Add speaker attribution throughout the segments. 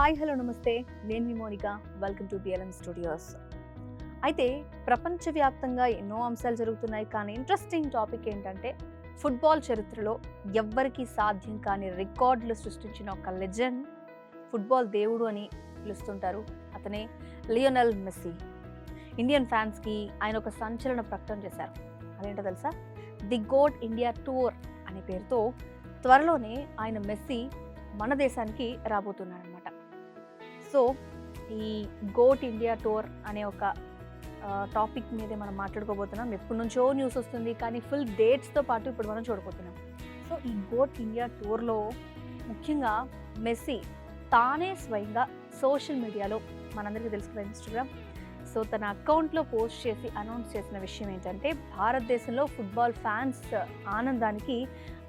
Speaker 1: Hi hello నమస్తే. నేను మీ Monika. Welcome to BLM studios అయితే ప్రపంచవ్యాప్తంగా ఎన్నో అంశాలు జరుగుతున్నాయి. కానీ ఇంట్రెస్టింగ్ టాపిక్ ఏంటంటే ఫుట్బాల్ చరిత్రలో ఎవ్వరికీ సాధ్యం కాని రికార్డులు సృష్టించిన ఒక లెజెండ్ ఫుట్బాల్ దేవుడు అని పిలుస్తుంటారు. అతనే లియోనల్ మెస్సీ ఇండియన్ ఫ్యాన్స్కి ఆయన ఒక సంచలన ప్రకటన చేశారు. అదేంటో తెలుసా? ది గోట్ ఇండియా టూర్ అనే పేరుతో త్వరలోనే ఆయన మెస్సీ మన దేశానికి రాబోతున్నాడు అనమాట సో ఈ గోట్ ఇండియా టూర్ అనే ఒక టాపిక్ మీదే మనం మాట్లాడుకోబోతున్నాం. ఎప్పటి నుంచో న్యూస్ వస్తుంది కానీ ఫుల్ డేట్స్తో పాటు ఇప్పుడు మనం చూడబోతున్నాం. సో ఈ గోట్ ఇండియా టూర్లో ముఖ్యంగా మెస్సీ తానే స్వయంగా సోషల్ మీడియాలో మనందరికీ తెలుసుకున్న ఇన్స్టాగ్రామ్ సో తన అకౌంట్లో పోస్ట్ చేసి అనౌన్స్ చేసిన విషయం ఏంటంటే భారతదేశంలో ఫుట్బాల్ ఫ్యాన్స్ ఆనందానికి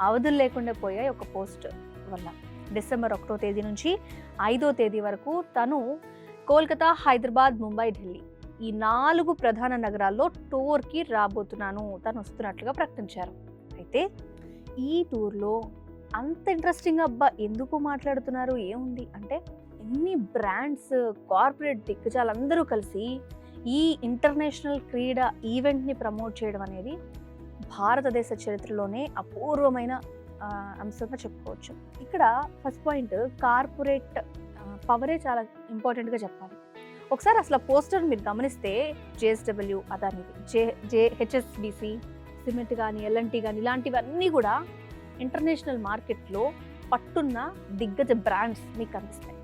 Speaker 1: అవధులు లేకుండా పోయాయి ఒక పోస్ట్ వల్ల. డిసెంబర్ ఒకటో తేదీ నుంచి ఐదో తేదీ వరకు తను కోల్కతా హైదరాబాద్ ముంబై ఢిల్లీ ఈ నాలుగు ప్రధాన నగరాల్లో టూర్కి రాబోతున్నాను. తను వస్తున్నట్లుగా ప్రకటించారు. అయితే ఈ టూర్లో అంత ఇంట్రెస్టింగ్ అబ్బా ఎందుకు మాట్లాడుతున్నారు? ఏముంది? అంటే ఎన్ని బ్రాండ్స్ కార్పొరేట్ దిగ్గజాలందరూ కలిసి ఈ ఇంటర్నేషనల్ క్రీడా ఈవెంట్ని ప్రమోట్ చేయడం అనేది భారతదేశ చరిత్రలోనే అపూర్వమైన అంశంగా చెప్పుకోవచ్చు ఇక్కడ ఫస్ట్ పాయింట్ కార్పొరేట్ పవరే చాలా ఇంపార్టెంట్గా చెప్పాలి. ఒకసారి అసలు పోస్టర్ మీరు గమనిస్తే జేఎస్డబ్ల్యూ అదానికి జే జే హెచ్ఎస్బిసి సిమెంట్ కానీ ఎల్ఎన్టీ కానీ ఇలాంటివన్నీ కూడా ఇంటర్నేషనల్ మార్కెట్లో పట్టున్న దిగ్గజ బ్రాండ్స్ మీకు కనిపిస్తాయి.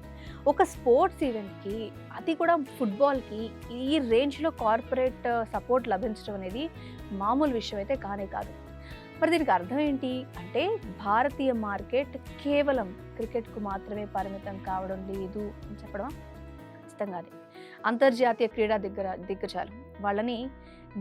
Speaker 1: ఒక స్పోర్ట్స్ ఈవెంట్కి అది కూడా ఫుట్బాల్కి ఈ రేంజ్లో కార్పొరేట్ సపోర్ట్ లభించడం అనేది మామూలు విషయం అయితే కానే కాదు. మరి దీనికి అర్థం ఏంటి? అంటే భారతీయ మార్కెట్ కేవలం క్రికెట్కు మాత్రమే పరిమితం కావడం లేదు అని చెప్పడం ఖచ్చితంగా అంతర్జాతీయ క్రీడా దిగ్గర దిగ్గజాలు. వాళ్ళని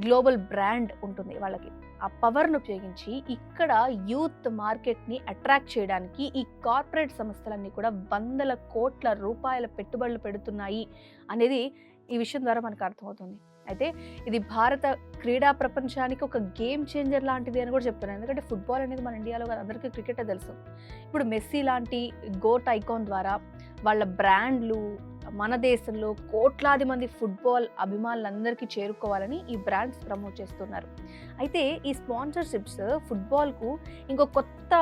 Speaker 1: గ్లోబల్ బ్రాండ్ ఉంటుంది వాళ్ళకి. ఆ పవర్ను ఉపయోగించి ఇక్కడ యూత్ మార్కెట్ని అట్రాక్ట్ చేయడానికి ఈ కార్పొరేట్ సంస్థలన్నీ కూడా వందల కోట్ల రూపాయల పెట్టుబడులు పెడుతున్నాయి అనేది ఈ విషయం ద్వారా మనకు అర్థమవుతుంది. అయితే ఇది భారత క్రీడా ప్రపంచానికి ఒక గేమ్ చేంజర్ లాంటిది అని కూడా చెప్తున్నాను ఎందుకంటే ఫుట్బాల్ అనేది మన ఇండియాలో అందరికీ క్రికెటే తెలుసు. ఇప్పుడు మెస్సీ లాంటి గోట్ ఐకాన్ ద్వారా వాళ్ళ బ్రాండ్లు మన దేశంలో కోట్లాది మంది ఫుట్బాల్ అభిమానులందరికీ చేరుకోవాలని ఈ బ్రాండ్స్ ప్రమోట్ చేస్తున్నారు. అయితే ఈ స్పాన్సర్షిప్స్ ఫుట్బాల్కు ఇంకో కొత్త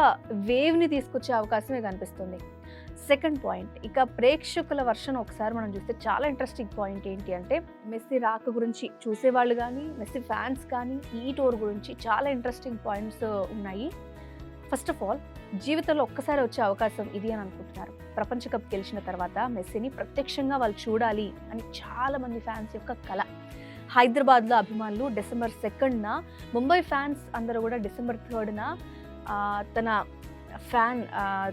Speaker 1: వేవ్ని తీసుకొచ్చే అవకాశమే కనిపిస్తుంది. Second point. ఇక ప్రేక్షకుల వర్షన్ ఒకసారి మనం చూస్తే చాలా ఇంట్రెస్టింగ్ పాయింట్ ఏంటి అంటే మెస్సీ రాక గురించి చూసేవాళ్ళు కానీ మెస్సీ ఫ్యాన్స్ కానీ ఈ టోర్ గురించి చాలా ఇంట్రెస్టింగ్ పాయింట్స్ ఉన్నాయి. ఫస్ట్ ఆఫ్ ఆల్ జీవితంలో ఒక్కసారి వచ్చే అవకాశం ఇది అని అనుకుంటున్నారు. ప్రపంచ కప్ గెలిచిన తర్వాత మెస్సీని ప్రత్యక్షంగా వాళ్ళు చూడాలి అని చాలామంది ఫ్యాన్స్ యొక్క కళ హైదరాబాద్లో అభిమానులు డిసెంబర్ సెకండ్న ముంబై ఫ్యాన్స్ అందరూ కూడా డిసెంబర్ థర్డ్న తన ఫ్యాన్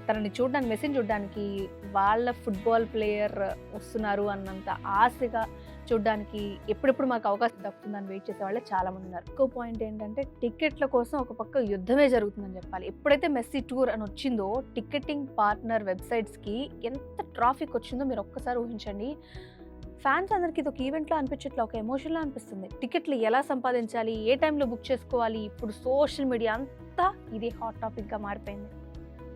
Speaker 1: తనని చూడడానికి మెసేజ్ చూడడానికి వాళ్ళ ఫుట్బాల్ ప్లేయర్ వస్తున్నారు అన్నంత ఆశగా చూడడానికి ఎప్పుడెప్పుడు మాకు అవకాశం దక్కుతుందని వెయిట్ చేసే వాళ్ళు చాలా మంది ఉన్నారు. ఇంకో పాయింట్ ఏంటంటే టికెట్ల కోసం ఒక పక్క యుద్ధమే జరుగుతుందని చెప్పాలి. ఎప్పుడైతే మెస్సీ టూర్ అని వచ్చిందో టికెటింగ్ పార్ట్నర్ వెబ్సైట్స్కి ఎంత ట్రాఫిక్ వచ్చిందో మీరు ఒక్కసారి ఊహించండి. ఫ్యాన్స్ అందరికీ ఇది ఒక ఈవెంట్లో అనిపించట్లే ఒక ఎమోషన్లో అనిపిస్తుంది. టికెట్లు ఎలా సంపాదించాలి ఏ టైంలో బుక్ చేసుకోవాలి ఇప్పుడు సోషల్ మీడియా అంతా ఇది హాట్ టాపిక్గా మారిపోయింది.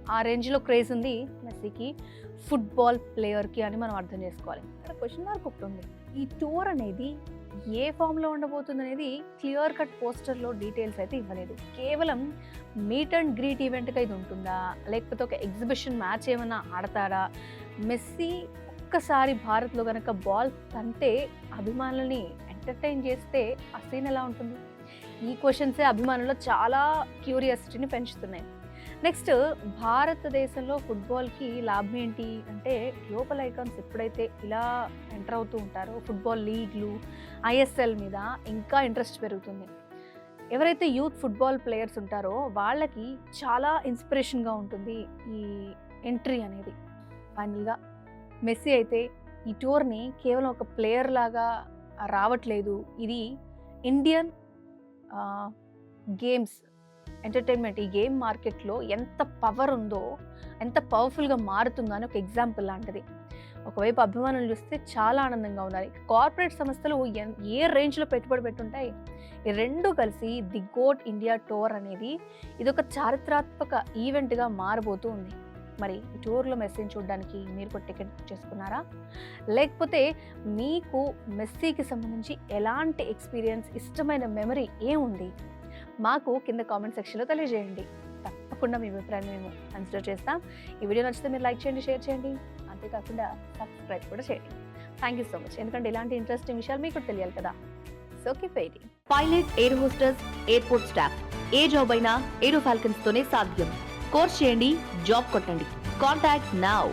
Speaker 1: ఆ రేంజ్లో క్రేజ్ ఉంది మెస్సీకి ఫుట్బాల్ ప్లేయర్కి అని మనం అర్థం చేసుకోవాలి. ఇక్కడ క్వశ్చన్ మార్క్ ఒకటి ఉంది. ఈ టూర్ అనేది ఏ ఫామ్లో ఉండబోతుంది అనేది క్లియర్ కట్ పోస్టర్లో డీటెయిల్స్ అయితే ఇవ్వలేదు. కేవలం మీట్ అండ్ గ్రీట్ ఈవెంట్గా ఇది ఉంటుందా? లేకపోతే ఒక ఎగ్జిబిషన్ మ్యాచ్ ఏమైనా ఆడతాడా? మెస్సీ ఒక్కసారి భారత్లో కనుక బాల్ తంటే అభిమానులని ఎంటర్టైన్ చేస్తే ఆ సీన్ ఎలా ఉంటుంది? ఈ క్వశ్చన్సే అభిమానుల్లో చాలా క్యూరియాసిటీని పెంచుతున్నాయి. నెక్స్ట్ భారతదేశంలో ఫుట్బాల్కి లాభం ఏంటి? అంటే గ్లోబల్ ఐకాన్స్ ఎప్పుడైతే ఇలా ఎంటర్ అవుతూ ఉంటారో ఫుట్బాల్ లీగ్లు ఐఎస్ఎల్ మీద ఇంకా ఇంట్రెస్ట్ పెరుగుతుంది. ఎవరైతే యూత్ ఫుట్బాల్ ప్లేయర్స్ ఉంటారో వాళ్ళకి చాలా ఇన్స్పిరేషన్గా ఉంటుంది ఈ ఎంట్రీ అనేది. ఫైనల్గా మెస్సీ అయితే ఈ టూర్ని కేవలం ఒక ప్లేయర్ లాగా రావట్లేదు. ఇది ఇండియన్ గేమ్స్ ఎంటర్టైన్మెంట్ ఈ గేమ్ మార్కెట్లో ఎంత పవర్ ఉందో ఎంత పవర్ఫుల్గా మారుతుందో అని ఒక ఎగ్జాంపుల్ లాంటిది. ఒకవైపు అభిమానులు చూస్తే చాలా ఆనందంగా ఉన్నారు. కార్పొరేట్ సంస్థలు ఏ రేంజ్లో పెట్టుబడి పెట్టుంటాయి? ఈ రెండు కలిసి ది గోట్ ఇండియా టూర్ అనేది ఇది ఒక చారిత్రాత్మక ఈవెంట్గా మారబోతూ ఉంది. మరి ఈ టూర్లో మెస్సీని చూడడానికి మీరు కూడా టికెట్ బుక్ చేసుకున్నారా? లేకపోతే మీకు మెస్సీకి సంబంధించి ఎలాంటి ఎక్స్పీరియన్స్ ఇష్టమైన మెమరీ ఏముంది? మాకు కింద కామెంట్ సెక్షన్లో తెలియజేయండి. తప్పకుండా మీ అభిప్రాయం మేము కన్సిడర్ చేస్తాం. ఈ వీడియో నచ్చితే మీరు లైక్ చేయండి షేర్ చేయండి. అంతేకాకుండా సబ్స్క్రైబ్ కూడా చేయండి. థ్యాంక్ యూ సో మచ్ ఎందుకంటే ఇలాంటి ఇంట్రెస్టింగ్ విషయాలు మీకు కూడా తెలియాలి కదా. So keep waiting pilot air hostesses airport staff ఏ జాబ్ అయినా ఏరో ఫాల్కన్స్ తోనే సాధ్యం. కోర్స్ చేయండి జాబ్ కొట్టండి. Contact now